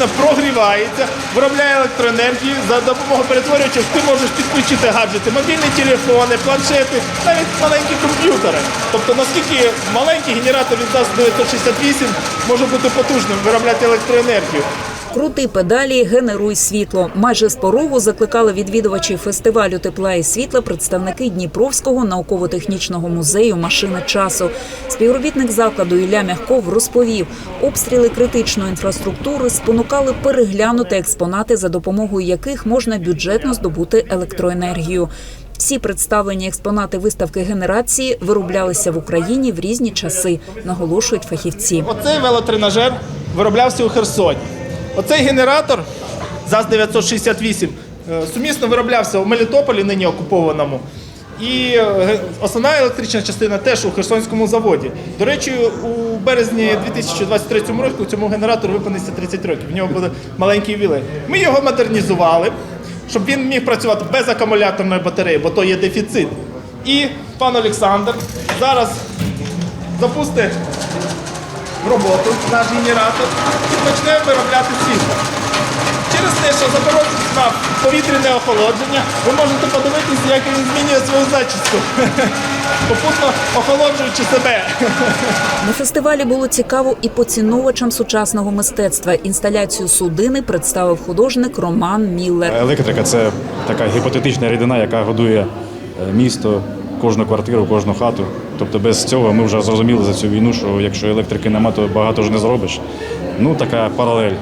частина прогрівається, виробляє електроенергію. За допомогою перетворювачів ти можеш підключити гаджети, мобільні телефони, планшети, навіть маленькі комп'ютери. Тобто наскільки маленький генератор від ЗАЗ 968 може бути потужним, виробляти електроенергію. Крути педалі, генеруй світло. Майже з порогу закликали відвідувачів фестивалю тепла і світла представники Дніпровського науково-технічного музею Машина часу. Співробітник закладу Ілля Мягков розповів, обстріли критичної інфраструктури спонукали переглянути експонати, за допомогою яких можна бюджетно здобути електроенергію. Всі представлені експонати виставки генерації вироблялися в Україні в різні часи, наголошують фахівці. Оцей велотренажер вироблявся у Херсоні. Оцей генератор ЗАЗ 968 е, сумісно вироблявся у Мелітополі, нині окупованому. І е, основна електрична частина теж у Херсонському заводі. До речі, у березні 2023 року цьому генератору виповниться 30 років. В нього буде маленький ювілей. Ми його модернізували, щоб він міг працювати без акумуляторної батареї, бо то є дефіцит. І пан Олександр зараз запустить в роботу наш генератор і почне виробляти світло. Через те, що Запорожець мав повітряне охолодження, ви можете подивитися, як він змінює свою зачіску, попутно охолоджуючи себе. На фестивалі було цікаво і поціновувачам сучасного мистецтва. Інсталяцію судини представив художник Роман Міллер. Електрика це така гіпотетична рідина, яка годує е, місто, кожну квартиру, кожну хату. Тобто без цього ми вже зрозуміли за цю війну, що якщо електрики нема, то багато ж не зробиш. Ну, така паралель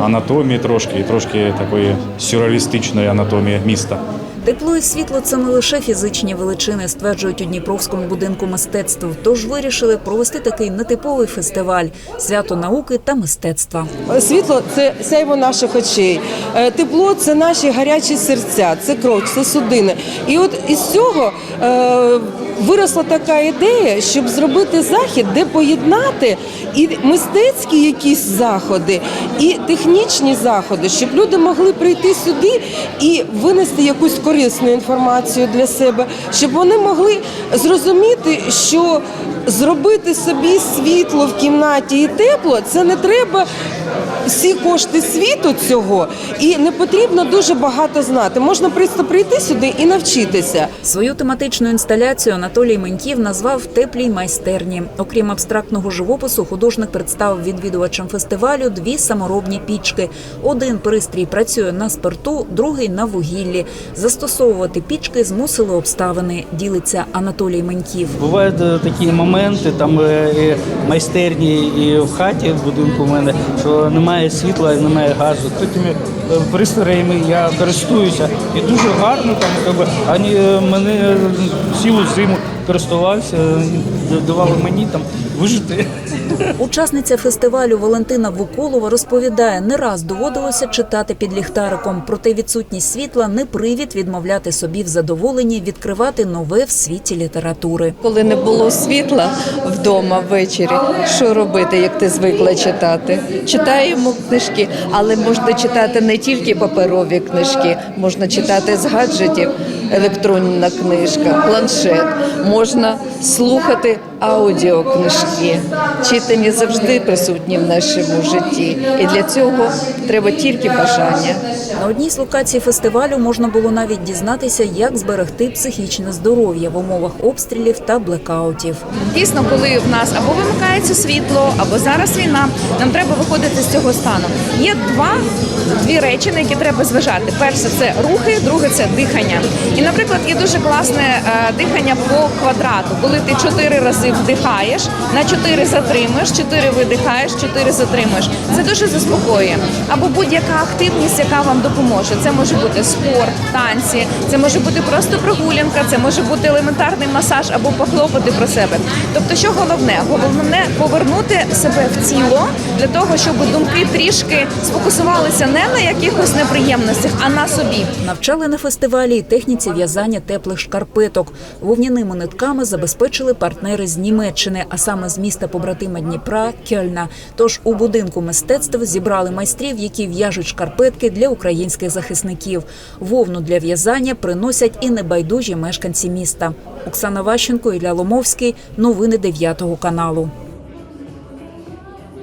анатомії трошки, і трошки такої сюрреалістичної анатомії міста. Тепло і світло це не лише фізичні величини, стверджують у Дніпровському будинку мистецтв. Тож вирішили провести такий нетиповий фестиваль свято науки та мистецтва. Світло це сяйво наших очей. Е, Тепло це наші гарячі серця, це кров, це судини. І от із цього е, виросла така ідея, щоб зробити захід, де поєднати і мистецькі якісь заходи, і технічні заходи, щоб люди могли прийти сюди і винести якусь корисну інформацію для себе, щоб вони могли зрозуміти, що зробити собі світло в кімнаті і тепло це не треба всі кошти світу цього, і не потрібно дуже багато знати. Можна просто прийти сюди і навчитися. Свою тематичну інсталяцію Анатолій Меньків назвав теплій майстерні. Окрім абстрактного живопису, художник представив відвідувачам фестивалю дві саморобні пічки. Один пристрій працює на спирту, другий на вугіллі. Застосовувати пічки змусили обставини. Ділиться Анатолій Меньків. Бувають е, такі моменти, там е, і майстерні і в хаті в будинку в мене, що немає світла, немає газу. Е, пристроями я користуюся. І дуже гарно там якби, ані е, мене цілу зиму користувався, е, давали мені там вижити. Учасниця фестивалю Валентина Вуколова розповідає, не раз доводилося читати під ліхтариком, проте відсутність світла не привід відмовляти собі в задоволенні відкривати нове в світі літератури. Коли не було світла вдома ввечері, що робити, як ти звикла читати? Читаємо книжки, але можна читати не тільки паперові книжки, можна читати з гаджетів, електронна книжка, планшет, можна слухати аудіокнижки. Читання завжди присутні в нашому житті, і для цього треба тільки бажання. На одній з локацій фестивалю можна було навіть дізнатися, як зберегти психічне здоров'я в умовах обстрілів та блекаутів. Дійсно, коли в нас або вимикається світло, або зараз війна, нам треба виходити з цього стану. Є два дві речі, на які треба зважати. Перше це рухи, друге це дихання. І, наприклад, є дуже класне е, дихання по квадрату, коли ти чотири рази вдихаєш, на чотири затримуєш, чотири видихаєш, чотири затримуєш. Це дуже заспокоює. Або будь-яка активність, яка вам допоможе. Це може бути спорт, танці, це може бути просто прогулянка, це може бути елементарний масаж або похлопати про себе. Тобто, що головне? Головне повернути себе в тіло для того, щоб думки трішки сфокусувалися не на якихось неприємностях, а на собі. Навчали на фестивалі й техніці в'язання теплих шкарпеток. Вовняними нитками забезпечили партнери з Німеччини, а саме з міста побратима Дніпра Кельна. Тож у будинку мистецтв зібрали майстрів, які в'яжуть шкарпетки для українських захисників. Вовну для в'язання приносять і небайдужі мешканці міста. Оксана Ващенко, Ілля Ломовський. Новини 9 каналу.